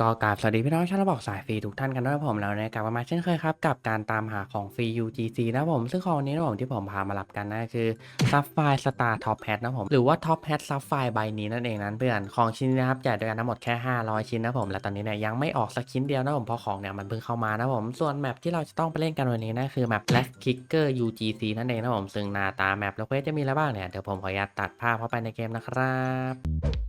ก็กราบสวัสดีพี่น้องชาวระบอกสายฟรีทุกท่านกันด้วยผมแล้วในกลับมาเช่นเคยครับ กับการตามหาของฟรี UGC นะผม ซึ่งของวันนี้นะผมที่ผมพามารับกันนั่นก็คือ Sapphire Star Top Hat นะผม หรือว่า Top Hat Sapphire ใบนี้นั่นเองนั้นเพื่อนของชิ้นนะครับแจกด้วยกันทั้งหมดแค่ 500 ชิ้นนะผม และตอนนี้เนี่ยยังไม่ออกสักชิ้นเดียวนะผมเพราะของเนี่ยมันเพิ่งเข้ามานะผมส่วนแมปที่เราจะต้องไปเล่นกันวันนี้นั่นคือแมป Last Kicker UGC นั่นเองนะผมซึ่งหน้าตาแมปแล้วเควสจะมีอะไรบ้างเนี่ยเดี๋ยวผมขออนุญาตตัดภาพเข้าไปในเกมนะครับ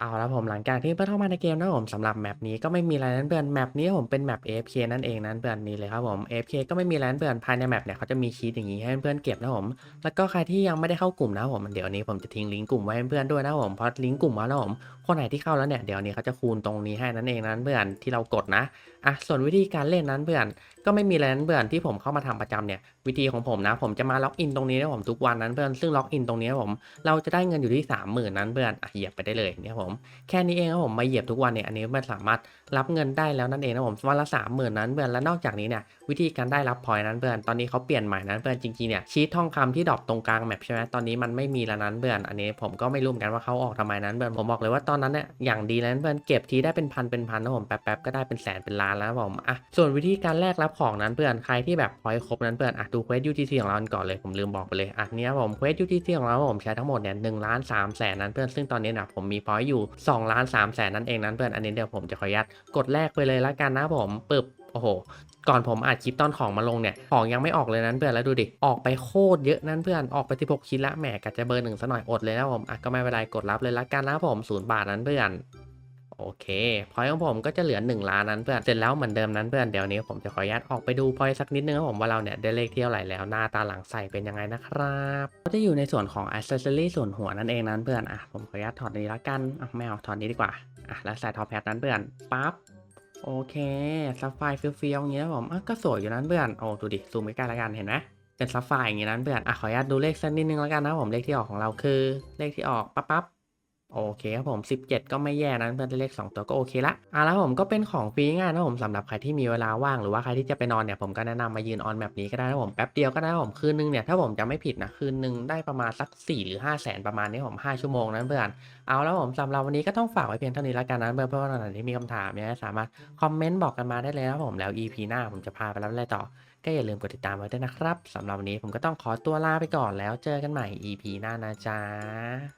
เอาละผมหลังจากที่เพื่อนเข้ามาในเกมนะผมสำหรับแมปนี้ก็ไม่มีอะไรนั้นเพื่อนแมปนี้ผมเป็นแมป AFK นั่นเองนั้นเพื่อนนี่เลยครับผม AFK ก็ไม่มีอะไรนั้นเพื่อนภายในแมปเนี่ยเขาจะมีชีตอย่างนี้ให้เพื่อนเก็บนะผมแล้วก็ใครที่ยังไม่ได้เข้ากลุ่มนะผมเดี๋ยวนี้ผมจะทิ้งลิงก์กลุ่มไว้ให้เพื่อนด้วยนะผมเพราะลิงก์กลุ่มมาแล้วผมคนไหนที่เข้าแล้วเนี่ยเดี๋ยวนี้เขาจะคูณตรงนี้ให้นั่นเองนั้นเพื่อนที่เรากดนะอะส่วนวิธีการเล่นนั้นเพื่อนก็ไม่มีอะไรนั้นเพื่อนที่ผมเข้ามาทำประจำเนี่ยวิธีของผมนะ ผมจะมาล็อกอินตรงนี้นะผมทุกวันนั้นเพื่อนซึ่งล็อกอินตรงนี้ผมเราจะได้เงินอยู่ที่ 3 0,000นั้นเพื่อนอะเหยียบไปได้เลยเนี่ยผมแค่นี้เองครับผมมาเหยียบทุกวันเนี่ยอันนี้มันสามารถรับเงินได้แล้วนั่นเองนะผมวันละสามหมื่นนั้นเพื่อนและนอกจากนี้เนี่ยวิธีการได้รับพอยนั้นเพื่อนตอนนี้เขาเปลี่ยนใหม่นั้นเพื่อนจริงๆเนี่ยชีททองคำที่ดรอปตรงกลางแมปใช่ไหมตอนนี้มันไม่มีแล้วนั้นเพื่อนอันนี้ผมก็ไม่รู้เหมือนกันว่าเขาออกทำไมนั้นเพื่อนผมบอกเลยว่าตอนนั้นเนี่ยอย่างดีแล้วนั้นเพื่อนเก็บทีได้เป็นพันเป็นพันนะผมแป๊บๆก็ได้เป็นแสนเป็นล้านแล้วนะผมอะส่วนวิธีการแลกรับของนั้นเพื่อนใครที่แบบพอยครบนั้นเพื่อนอะดูเควส UTC ของเราก่อนเลยผมลืมบอกไปเลยอะเนี่ยผมเควส UTC ของเราผมใช้ทั้งหมดเนี่ยหนึ่งล้านสามแสนนั้นเพื่อนซึ่งตอนนี้นะผมมีพอยต์อยู่2ล้าน3แสนนั่นเองนั้นเพื่อนอันนี้เดี๋ยวผมจะขออนุญาตกดแลกไปเลยละกันนะผมปึบโอ้โห ก่อนผมอัดคลิปตอนของมาลงเนี่ย ของยังไม่ออกเลยนั้นเพื่อนแล้วดูดิ ออกไปโคตรเยอะนั้นเพื่อน ออกไปที่6ชิ้นละแหมกัจะเบอร์หนึ่งซะหน่อยอดเลยนะผมอะก็ไม่เป็นไรกดรับเลยละกันนะผมศูนย์บาทนั้นเพื่อน โอเค พอยของผมก็จะเหลือ 1 ล้านนั้นเพื่อน เสร็จแล้วเหมือนเดิมนั้นเพื่อน เดี๋ยวนี้ผมจะขออนุญาตออกไปดูพอยสักนิดนึงครับผมว่าเราเนี่ยได้เลขเที่เท่าไหร่แล้วหน้าตาหลังใส่เป็นยังไงนะครับก็จะอยู่ในส่วนของอ c เซ s ซอรี่ส่วนหัวนั่นเองนั้นเพื่อน อะผมขออนุญาตถอดนี้ละกันอะไม่เอาถอดนี้ดีกว่า อะแล้วใส่ท็อปแพดนั้นเพื่อนปั๊บโอเคซับไฟเฟี้ยวๆอย่างเงี้ยครับผมอะก็สวยอยู่นั้นเพื่อน โอ้ดูดิซูมใกล้ๆแล้วกันเห็นไหมเป็นซับไฟอย่างงี้นั้นเพื่อน อะขออนุญาตดูเลขสักนิดนึงล้วกันนะผมเลขที่ออกของเราคือเลขที่ออกปั๊บปั๊บ โอเคครับผม 17 ก็ไม่แย่นะเพื่อนเลข 2 ตัวก็โอเคละอะแล้วผมก็เป็นของฟรีง่ายนะผมสำหรับใครที่มีเวลาว่างหรือว่าใครที่จะไปนอนเนี่ยผมก็แนะนำมายืนออนแบบนี้ก็ได้นะผมแป๊บเดียวก็ได้นะผมคืนนึงเนี่ยถ้าผมจะไม่ผิดนะคืนนึงได้ประมาณสัก 4 หรือ5แสนประมาณนี้ผม 5 ชั่วโมงนั้นเพื่อนเอาแล้วผมสำหรับวันนี้ก็ต้องฝากไว้เพียงเท่านี้ล้วกันนะเพื่อนเพราะว่าตอนที่มีคำถามเนี่ยสามารถคอมเมนต์บอกกันมาได้เลยนะผมแล้ว EP หน้าผมจะพาไปรับอะไรต่อ ก็อย่าลืมกดติดตามไว้ด้วยนะครับสำหรับวันนี้ผมก็ต้องขอตัวลาไปก่อนแล้วเจอกันใหม่ EP หน้านะจ๊ะ